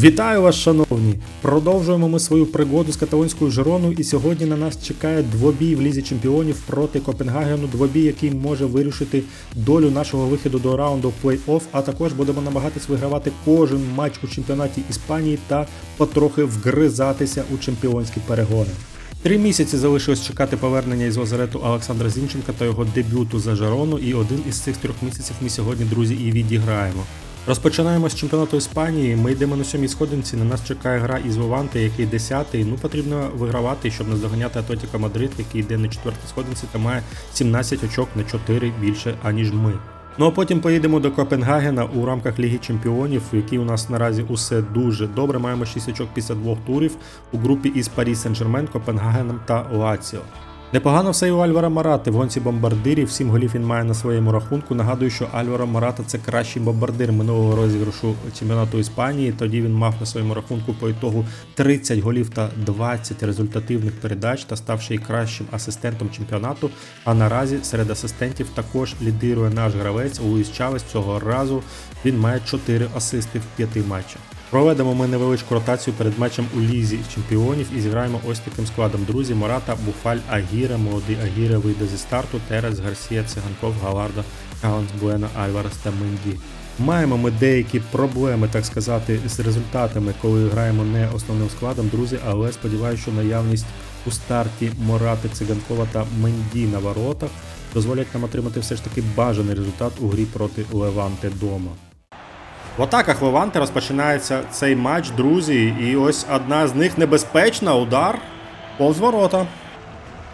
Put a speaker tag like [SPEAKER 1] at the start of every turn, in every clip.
[SPEAKER 1] Вітаю вас, шановні! Продовжуємо ми свою пригоду з каталонською Жироною, і сьогодні на нас чекає двобій в лізі чемпіонів проти Копенгагену. Двобій, який може вирішити долю нашого виходу до раунду плей-офф. А також будемо намагатись вигравати кожен матч у чемпіонаті Іспанії та потрохи вгризатися у чемпіонські перегони. Три місяці залишилось чекати повернення із лазарету Олександра Зінченка та його дебюту за Жарону, і один із цих трьох місяців ми сьогодні, друзі, і відіграємо. Розпочинаємо з чемпіонату Іспанії. Ми йдемо на сьомій сходинці. На нас чекає гра із Вованте, який десятий. Ну потрібно вигравати, щоб наздоганяти Атлетіка Мадрид, який йде на четвертій сходинці та має 17 очок на 4 більше аніж ми. Ну а потім поїдемо до Копенгагена у рамках Ліги Чемпіонів, в якій у нас наразі усе дуже добре. Маємо 6 очок після двох турів у групі із Парі Сен-Жермен, Копенгагеном та Лаціо. Непогано все і у Альвара Марати в гонці бомбардирів. Сім голів він має на своєму рахунку. Нагадую, що Альваро Марата це кращий бомбардир минулого розіграшу чемпіонату Іспанії. Тоді він мав на своєму рахунку по ітогу 30 голів та 20 результативних передач та став ще й кращим асистентом чемпіонату. А наразі серед асистентів також лідирує наш гравець Луїс Чавес. Цього разу він має 4 асисти в 5 матчах. Проведемо ми невеличку ротацію перед матчем у лізі чемпіонів і зіграємо ось таким складом. Друзі, Мората, Буфаль, Агіра, молодий Агіра вийде зі старту, Терес, Гарсія, Циганков, Галарда, Галанс, Буена, Альварес та Менді. Маємо ми деякі проблеми, так сказати, з результатами, коли граємо не основним складом, друзі, але сподіваюся, що наявність у старті Морати, Циганкова та Менді на воротах дозволять нам отримати все ж таки бажаний результат у грі проти Леванте дома. В атаках Леванте розпочинається цей матч, друзі, і ось одна з них небезпечна удар повз ворота.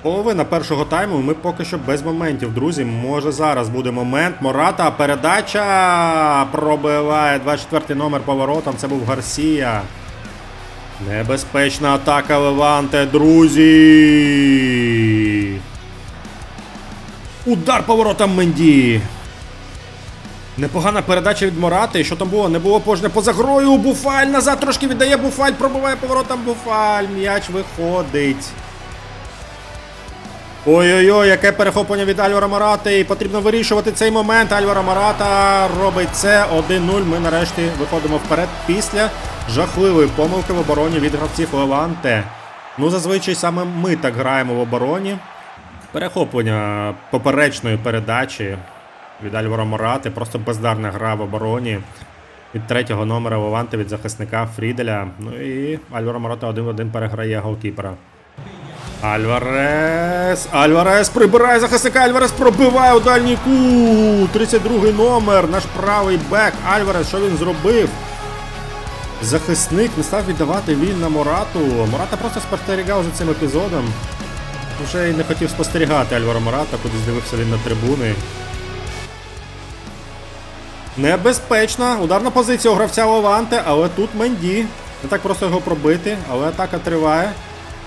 [SPEAKER 1] Половина першого тайму ми поки що без моментів, друзі. Може зараз буде момент. Мората, передача пробиває 24-й номер поворотом. Це був Гарсія. Небезпечна атака Леванте, друзі. Удар поворотом Менді. Непогана передача від Морати. Що там було? Не було пожне поза грою. Буфаль назад трошки віддає Буфаль, пробиває поворотом Буфаль. М'яч виходить. Ой-ой-ой, яке перехоплення від Альвара Марати. І потрібно вирішувати цей момент. Альвара Марата робить це 1-0. Ми нарешті виходимо вперед після жахливої помилки в обороні від гравців Леванте. Ну, зазвичай саме ми так граємо в обороні. Перехоплення поперечної передачі від Альвара Морати. Просто бездарна гра в обороні. Від третього номера Леванте від захисника Фріделя. Ну і Альваро Мората один в один переграє голкіпера. Альварес. Альварес прибирає захисника. Альварес пробиває у дальній кут. 32 номер. Наш правий бек. Альварес, що він зробив? Захисник не став віддавати він на Морату. Мората просто спостерігав за цим епізодом. Вже й не хотів спостерігати Альваро Мората, кудись дивився він на трибуни. Небезпечна. Ударна позиція у гравця Леванте, але тут Менді. Не так просто його пробити, але атака триває.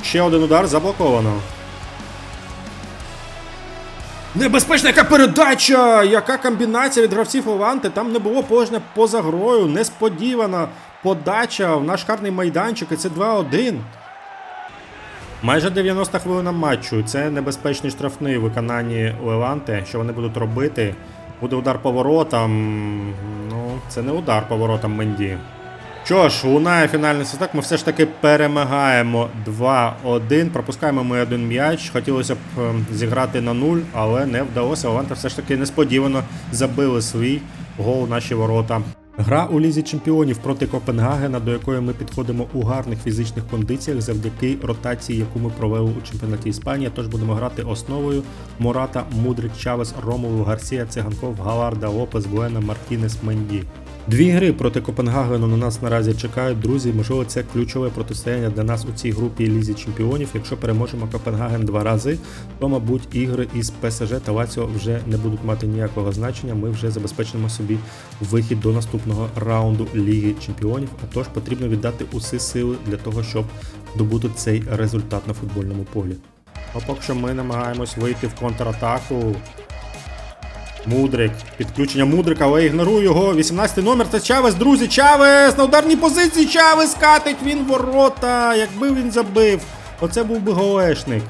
[SPEAKER 1] Ще один удар заблоковано. Небезпечна яка передача! Яка комбінація від гравців Леванте? Там не було положення поза грою. Несподівана подача в наш карний майданчик. І це 2-1. Майже 90 хвилина матчу. Це небезпечний штрафний у виконанні Леванте. Що вони будуть робити? Буде удар поворотом. Ну, це не удар поворотом Менді. Що ж, лунає фінальний свисток, ми все ж таки перемагаємо 2-1. Пропускаємо ми один м'яч. Хотілося б ем, зіграти на 0, але не вдалося. Леванта все ж таки несподівано забили свій гол наші ворота. Гра у лізі чемпіонів проти Копенгагена, до якої ми підходимо у гарних фізичних кондиціях завдяки ротації, яку ми провели у чемпіонаті Іспанії. Тож будемо грати основою Мората, Мудрик, Чавес, Ромову, Гарсія, Циганков, Галарда, Лопес, Буена, Мартінес, Менді. Дві гри проти Копенгагену на нас наразі чекають. Друзі, можливо, це ключове протистояння для нас у цій групі Лізі Чемпіонів. Якщо переможемо Копенгаген два рази, то, мабуть, ігри із ПСЖ та Лаціо вже не будуть мати ніякого значення. Ми вже забезпечимо собі вихід до наступного раунду Ліги Чемпіонів. А тож потрібно віддати усі сили для того, щоб добути цей результат на футбольному полі. А поки що ми намагаємось вийти в контратаку. Мудрик. Підключення Мудрика, але ігнорую його. 18 номер. Це Чавес, друзі. Чавес! На ударній позиції Чавес катить він ворота. Якби він забив. Оце був би голешник.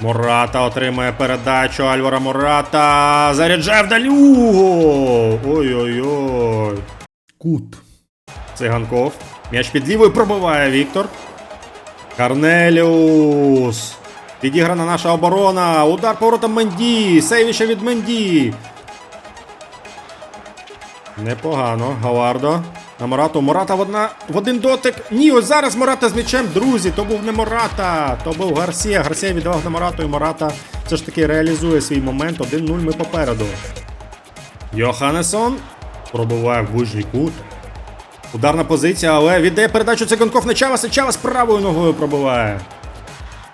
[SPEAKER 1] Мората отримає передачу. Альвара Мората. Заряджає вдалю. Ой-ой-ой. Кут. Циганков. М'яч під лівою пробиває Віктор. Карнеліус. Підіграна наша оборона. Удар поворотом Менді. Сейвіше від Менді. Непогано. Галардо. На Морату. Мората в, одна, в один дотик. Ні, ось зараз Мората з м'ячем, друзі. То був не Мората, то був Гарсія. Гарсія віддавав на Морату і Мората все ж таки реалізує свій момент. 1-0 ми попереду. Йоханесон пробиває в ближній кут. Ударна позиція, але віддає передачу Циганков на Чаваса. Чавас правою ногою пробиває.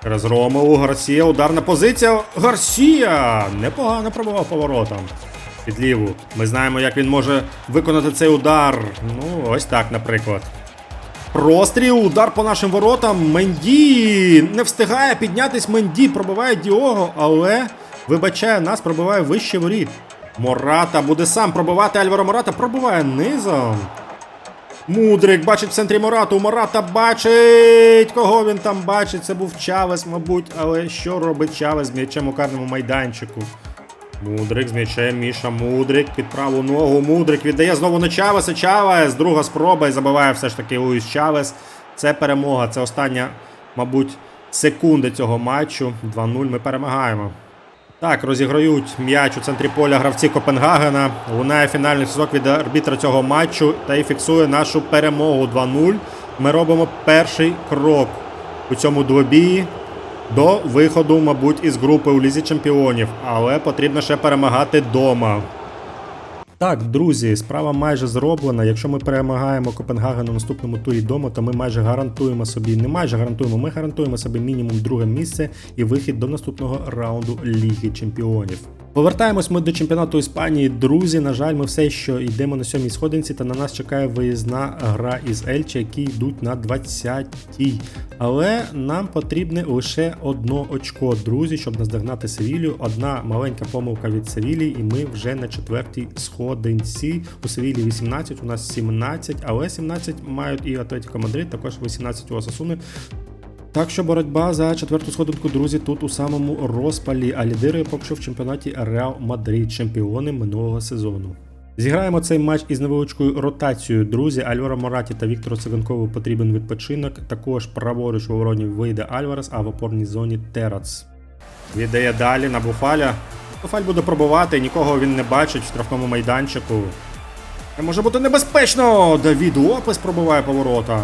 [SPEAKER 1] Через Ромову Гарсія. Ударна позиція. Гарсія! Непогано пробував поворотом. Під ліву. Ми знаємо, як він може виконати цей удар. Ну, ось так, наприклад. Простріл, удар по нашим воротам. Менді не встигає піднятись. Менді пробиває Діого, але вибачає нас, пробиває вище воріт. Мората буде сам пробивати. Альваро Мората пробиває низом. Мудрик бачить в центрі Морату. Мората бачить. Кого він там бачить? Це був Чавес, мабуть. Але що робить Чавес з м'ячем у карному майданчику? Мудрик з м'ячем, Міша Мудрик під праву ногу. Мудрик віддає знову на Чавеса. Чавес. Друга спроба і забиває все ж таки Луїс Чавес. Це перемога. Це остання, мабуть, секунди цього матчу. 2-0 ми перемагаємо. Так, розіграють м'яч у центрі поля гравці Копенгагена. Лунає фінальний свисток від арбітра цього матчу та і фіксує нашу перемогу 2-0. Ми робимо перший крок у цьому двобії до виходу, мабуть, із групи у Лізі Чемпіонів, але потрібно ще перемагати дома. Так, друзі, справа майже зроблена. Якщо ми перемагаємо Копенгаген у наступному турі дому, то ми майже гарантуємо собі, не майже гарантуємо, ми гарантуємо собі мінімум друге місце і вихід до наступного раунду Ліги Чемпіонів. Повертаємось ми до чемпіонату Іспанії. Друзі, на жаль, ми все ще йдемо на сьомій сходинці, та на нас чекає виїзна гра із Ельче, які йдуть на 20-й. Але нам потрібне лише одно очко, друзі, щоб наздогнати Севілію. Одна маленька помилка від Севілії, і ми вже на четвертій сходинці. У Севілії 18, у нас 17, але 17 мають і Атлетіко Мадрид, також 18 у Осасуни. Так що боротьба за четверту сходинку, друзі, тут у самому розпалі, а лідирує поки що в чемпіонаті Реал Мадрид, чемпіони минулого сезону. Зіграємо цей матч із невеличкою ротацією. Друзі, Альваро Мораті та Віктору Циганкову потрібен відпочинок. Також праворуч в обороні вийде Альварес, а в опорній зоні Терац. Віддає далі на Буфаля. Буфаль буде пробувати, нікого він не бачить в штрафному майданчику. Це може бути небезпечно! Давід Лопес пробиває поворота.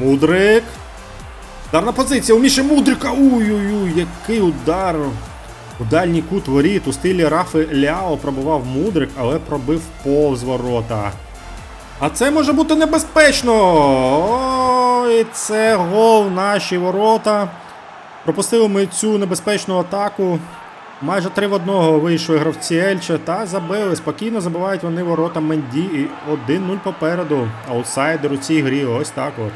[SPEAKER 1] Мудрик. Ударна позиція у Міші Мудрика. Ой-ой-ой, який удар. У дальній кут воріт у стилі Рафи Ляо пробував Мудрик, але пробив повз ворота. А це може бути небезпечно. Ой, це гол наші ворота. Пропустили ми цю небезпечну атаку. Майже 3 в 1 вийшли гравці Ельче та забили. Спокійно забивають вони ворота Менді і 1-0 попереду. Аутсайдер у цій грі. Ось так от.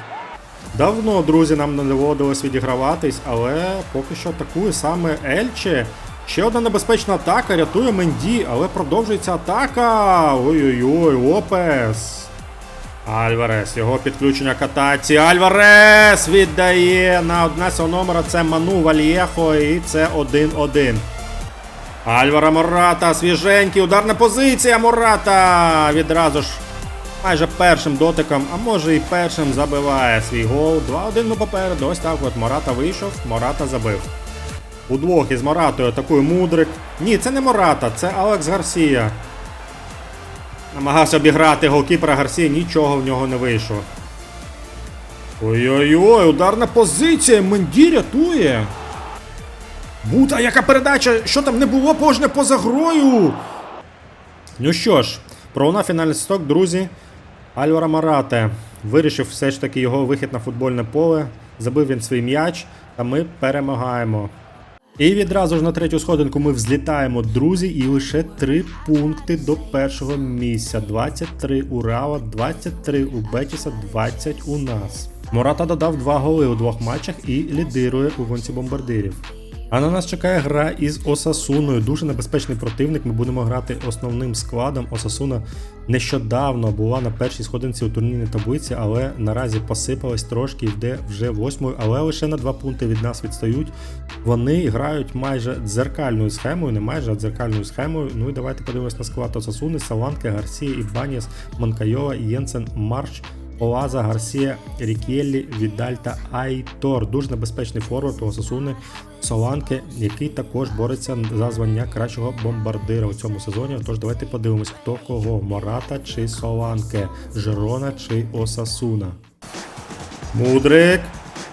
[SPEAKER 1] Давно, друзі, нам не доводилось відіграватись, але поки що атакує саме Ельче. Ще одна небезпечна атака, рятує Менді, але продовжується атака. Ой-ой-ой, Лопес. Альварес, його підключення катаці. Альварес віддає на одне цього номера. Це Ману Вальєхо і це 1-1. Альвара Мората, свіженький, ударна позиція Мората. Відразу ж майже першим дотиком, а може і першим забиває свій гол. 2-1 ну попереду. Ось так от Мората вийшов, Мората забив. Удвох із Моратою атакує Мудрик. Ні, це не Мората, це Алекс Гарсія. Намагався обіграти голкіпера Гарсія, нічого в нього не вийшло. Ой-ой-ой, ударна позиція. Менді рятує. Бута, яка передача? Що там не було пожне поза грою? Ну що ж, пролунав фінальний сток, друзі. Альвара Марате вирішив все ж таки його вихід на футбольне поле. Забив він свій м'яч, та ми перемагаємо. І відразу ж на третю сходинку ми взлітаємо, друзі, і лише 3 пункти до першого місця. 23 у Рава, 23 у Бетіса, 20 у нас. Мората додав 2 голи у двох матчах і лідирує у гонці бомбардирів. А на нас чекає гра із Осасуною. Дуже небезпечний противник. Ми будемо грати основним складом. Осасуна нещодавно була на першій сходинці у турнірній таблиці, але наразі посипалась трошки, йде вже восьмою, але лише на два пункти від нас відстають. Вони грають майже дзеркальною схемою, не майже а дзеркальною схемою. Ну і давайте подивимось на склад Осасуни, Саланке, Гарсія, Ібаніс, Манкайова, Єнсен, Марш. Оаза, Гарсія, Рікєллі, Відаль та Айтор. Дуже небезпечний форвард у Осасуни Соланке, який також бореться за звання кращого бомбардира у цьому сезоні. Тож давайте подивимось, хто кого: Мората чи Соланке, Жерона чи Осасуна. Мудрик.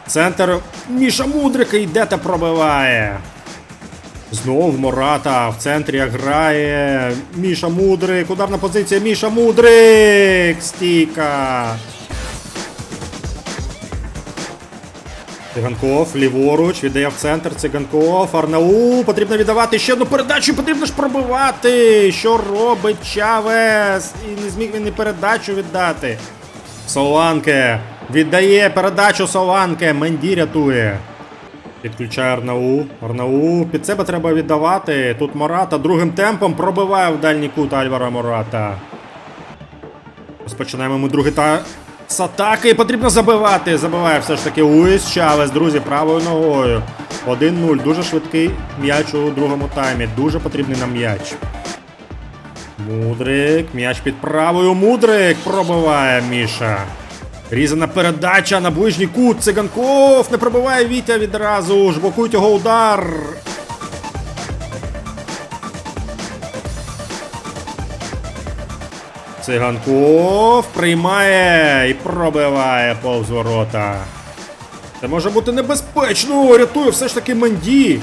[SPEAKER 1] Центр. Міша Мудрик йде та пробиває. Знов Мората в центрі грає. Міша Мудрик. Ударна позиція. Міша Мудрик. Стійка. Циганков ліворуч, віддає в центр. Циганков, Арнау. Потрібно віддавати ще одну передачу. Потрібно ж пробивати. Що робить Чавес? І не зміг він і передачу віддати. Соланке. Віддає передачу Соланке. Менді рятує. Підключає Арнау. Арнау. Під себе треба віддавати. Тут Мората другим темпом пробиває в дальній кут Альвара Мората. Розпочинаємо ми другий та з атаки. Потрібно забивати. Забиває все ж таки Луїс Чавес, друзі, правою ногою. 1-0. Дуже швидкий м'яч у другому таймі. Дуже потрібний нам м'яч. Мудрик. М'яч під правою. Мудрик пробиває Міша. Різана передача на ближній кут. Циганков не пробиває Вітя відразу. ж. Блокують його удар. Циганков приймає і пробиває повз ворота. Це може бути небезпечно. Рятує все ж таки Менді.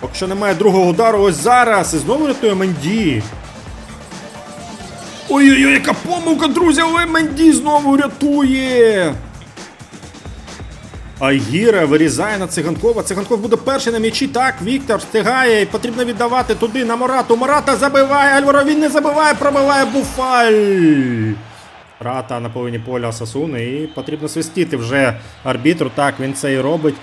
[SPEAKER 1] Поки що немає другого удару, ось зараз. І знову рятує Менді. Ой-ой-ой, яка помилка, друзі, Ой, Менді знову рятує. Айгіра вирізає на циганкова. Циганков буде перший на м'ячі. Так, Віктор встигає. І потрібно віддавати туди на Морату. Мората забиває. Альваро він не забиває, пробиває Буфаль. Рата на половині поля Сасуни. І потрібно свистіти вже арбітру. Так, він це і робить.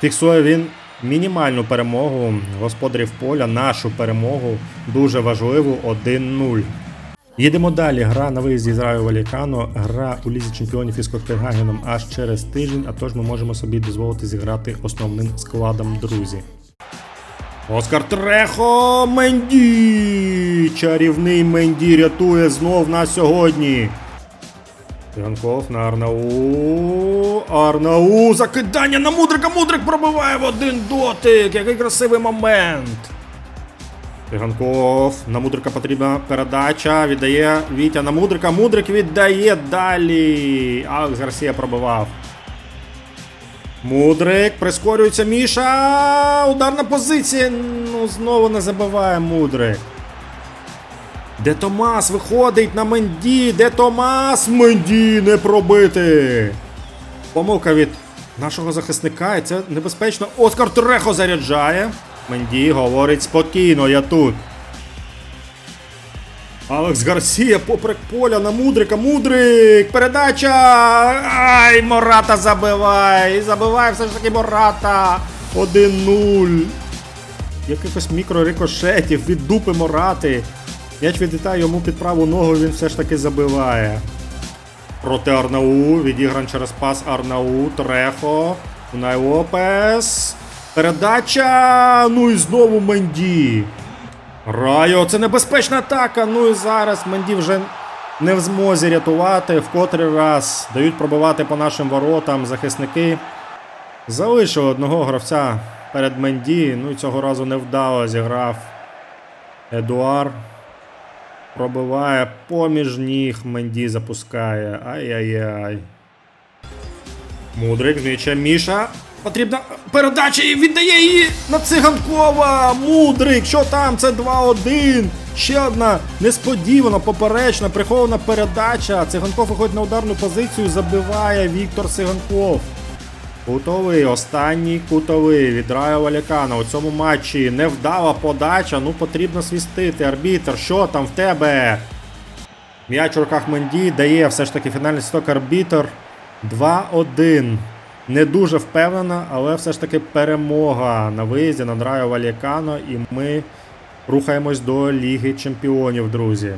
[SPEAKER 1] Фіксує він мінімальну перемогу господарів поля, нашу перемогу. Дуже важливу 1-0. Їдемо далі. Гра на виїзді з Раю Валікано, гра у Лізі Чемпіонів із Копенгагеном аж через тиждень, а тож ми можемо собі дозволити зіграти основним складом друзі. Оскар Трехо Менді! Чарівний Менді рятує знов на сьогодні. Янков на Арнау. Арнау. Закидання на Мудрика. Мудрик пробиває в один дотик. Який красивий момент. Циганков. На Мудрика потрібна передача. Віддає Вітя на Мудрика. Мудрик віддає далі. Алекс Гарсія пробивав. Мудрик. Прискорюється Міша. Ударна позиція. Ну, знову не забиває Мудрик. Де Томас виходить на Менді. Де Томас? Менді не пробити. Помилка від нашого захисника. І це небезпечно. Оскар Трехо заряджає. Менді говорить спокійно, я тут. Алекс Гарсія поперек поля на Мудрика. Мудрик! Передача! Ай, Мората забиває! Забиває все ж таки Мората! 1-0. Якихось мікрорикошетів від дупи Морати. М'яч відлітає йому під праву ногу, він все ж таки забиває. Проти Арнау. Відігран через пас Арнау. Трехо. Унай Лопес. Передача. Ну і знову Менді. Райо, це небезпечна атака. Ну і зараз Менді вже не в змозі рятувати. В котрий раз дають пробивати по нашим воротам захисники. Залишили одного гравця перед Менді. Ну і цього разу невдало зіграв Едуар. Пробиває поміж ніг, Менді запускає. Ай-яй-яй. Мудрик з Міша. Потрібна передача і віддає її на циганкова. Мудрик, що там? Це 2-1. Ще одна несподівана, поперечна, прихована передача. Циганков виходить на ударну позицію, забиває Віктор Циганков. Кутовий, останній кутовий від Райо Валікана. У цьому матчі невдала подача. Ну потрібно свістити. Арбітр, що там в тебе? М'яч у руках Менді дає все ж таки фінальний сток арбітр. 2-1. Не дуже впевнена, але все ж таки перемога на виїзді над Райо Валікано. І ми рухаємось до Ліги Чемпіонів, друзі.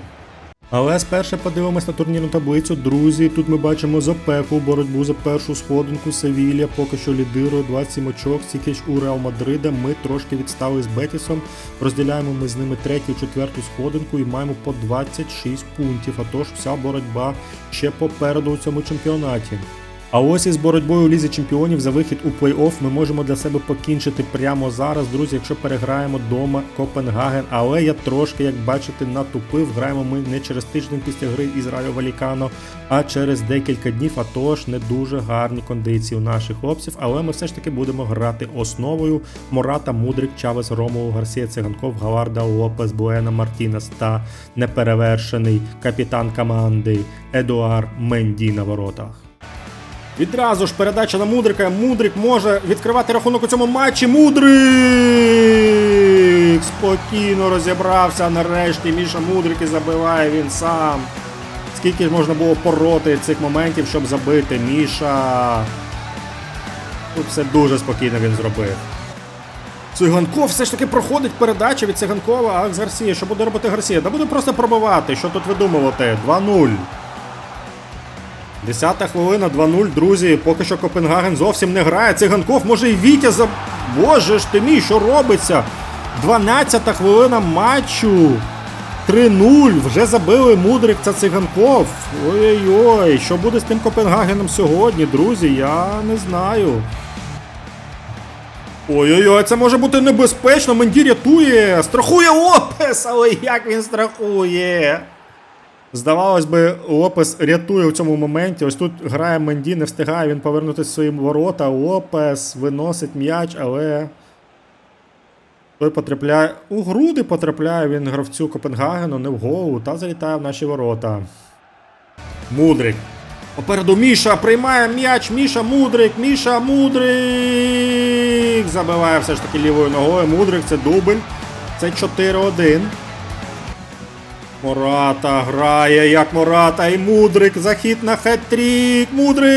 [SPEAKER 1] Але спершу подивимось на турнірну таблицю. Друзі, тут ми бачимо запеклу боротьбу за першу сходинку. Севілля поки що лідирує 27 очок. Стільки у Реал Мадрида. Ми трошки відстали з Бетісом. Розділяємо ми з ними третю, четверту сходинку і маємо по 26 пунктів. А тож вся боротьба ще попереду у цьому чемпіонаті. А ось із боротьбою у лізі чемпіонів за вихід у плей-офф ми можемо для себе покінчити прямо зараз, друзі, якщо переграємо дома Копенгаген. Але я трошки, як бачите, натупив. Граємо ми не через тиждень після гри із Райо Валікано, а через декілька днів. А тож не дуже гарні кондиції у наших хлопців. Але ми все ж таки будемо грати основою Мората, Мудрик, Чавес, Ромову, Гарсія, Циганков, Галарда, Лопес, Буена, Мартінес та неперевершений капітан команди Едуар Менді на воротах. Відразу ж передача на Мудрика. Мудрик може відкривати рахунок у цьому матчі. Мудрик! Спокійно розібрався. Нарешті Міша Мудрик і забиває він сам. Скільки ж можна було пороти цих моментів, щоб забити Міша. Тут все дуже спокійно він зробив. Циганков все ж таки проходить передача від Циганкова, а з Гарсія. Що буде робити Гарсія? Да буде просто пробивати. Що тут видумувати? 2-0. Десята хвилина 2-0, друзі. Поки що Копенгаген зовсім не грає. Циганков може і Вітя за. Боже ж ти мій, що робиться? 12-та хвилина матчу. 3-0. Вже забили Мудрик та Циганков. Ой-ой-ой, що буде з тим Копенгагеном сьогодні, друзі? Я не знаю. Ой-ой-ой, це може бути небезпечно. Менді рятує. Страхує Лопес, але як він страхує? Здавалось би, Лопес рятує в цьому моменті. Ось тут грає Менді, не встигає він повернутися в свої ворота. Лопес виносить м'яч, але той потрапляє. У груди потрапляє він гравцю Копенгагену, не в голову, та залітає в наші ворота. Мудрик. Попереду Міша приймає м'яч. Міша Мудрик. Міша Мудрик. Забиває все ж таки лівою ногою. Мудрик це дубль. Це 4-1. Мората грає як Мората і Мудрик. Захід на хет-трік. Мудрик!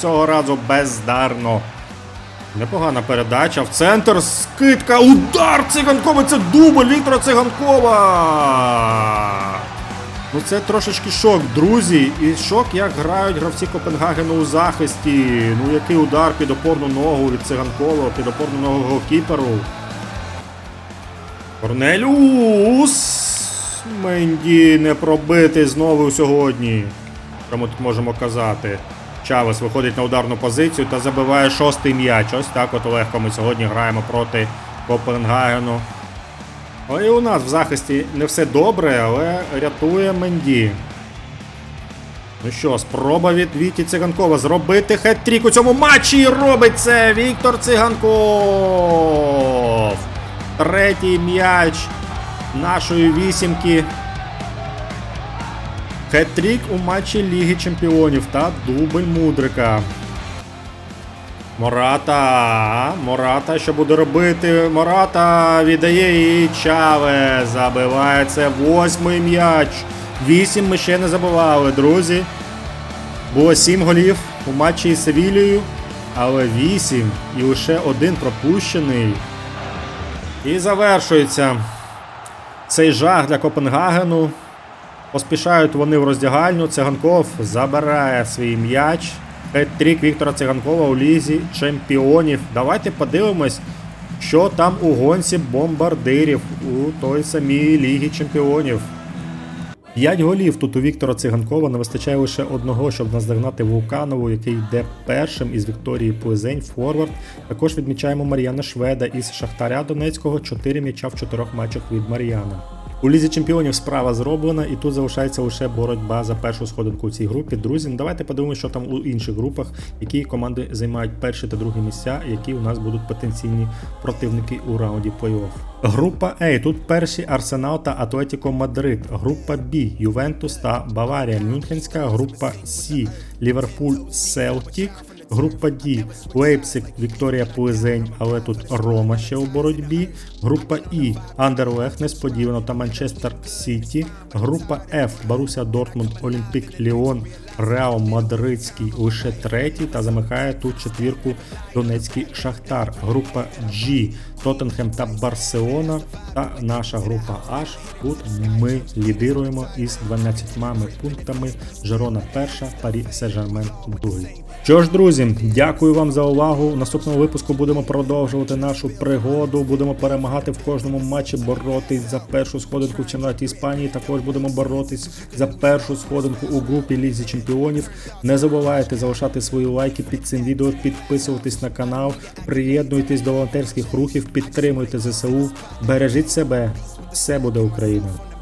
[SPEAKER 1] Цього разу бездарно. Непогана передача. В центр скидка. Удар Циганкова. Це дубль Віктора Циганкова. Ну це трошечки шок, друзі. І шок, як грають гравці Копенгагену у захисті. Ну який удар під опорну ногу від Циганкова, під опорну ногу голкіперу. Корнеліус! Менді не пробити знову сьогодні. Ми тут можемо казати? Чавес виходить на ударну позицію та забиває шостий м'яч. Ось так от легко ми сьогодні граємо проти Копенгагену. Але і у нас в захисті не все добре, але рятує Менді. Ну що, спроба від Віті Циганкова зробити хет-трік у цьому матчі робить це Віктор Циганков. Третій м'яч нашої вісімки. Хет-трік у матчі Ліги Чемпіонів та дубль Мудрика. Мората. Мората, що буде робити? Мората віддає і Чаве. Забиває це восьмий м'яч. Вісім ми ще не забивали, друзі. Було сім голів у матчі із Севілією, але вісім і лише один пропущений. І завершується цей жах для Копенгагену. Поспішають вони в роздягальню. Циганков забирає свій м'яч. Хет-трік Віктора Циганкова у лізі чемпіонів. Давайте подивимось, що там у гонці бомбардирів у той самій Лігі Чемпіонів. П'ять голів тут у Віктора Циганкова не вистачає лише одного, щоб наздогнати Вулканову, який йде першим із Вікторії Плизень Форвард. Також відмічаємо Мар'яна Шведа із Шахтаря Донецького. 4 м'яча в чотирьох матчах від Мар'яна. У лізі чемпіонів справа зроблена, і тут залишається лише боротьба за першу сходинку у цій групі. Друзі, ну давайте подивимося, що там у інших групах, які команди займають перші та другі місця, які у нас будуть потенційні противники у раунді плей-офф. Група А. Тут перші Арсенал та Атлетіко Мадрид. Група Б. Ювентус та Баварія Мюнхенська. Група С. Ліверпуль Селтік. Група D Лейпсик, Вікторія Плизень, але тут Рома ще у боротьбі. Група І Андерлех несподівано та Манчестер Сіті. Група F Баруся Дортмунд, Олімпік Ліон Реал Мадридський лише третій та замикає тут четвірку Донецький Шахтар. Група G, Тоттенхем та Барселона. Та наша група H. Тут ми лідируємо із 12 пунктами. Жерона перша, Парі Сен-Жермен другий. Що ж, друзі, дякую вам за увагу. У наступному випуску будемо продовжувати нашу пригоду. Будемо перемагати в кожному матчі, боротись за першу сходинку в чемпіонаті Іспанії. Також будемо боротись за першу сходинку у групі Лізі Чемпіонів. Не забувайте залишати свої лайки під цим відео, підписуватись на канал, приєднуйтесь до волонтерських рухів, підтримуйте ЗСУ, бережіть себе. Все буде Україна!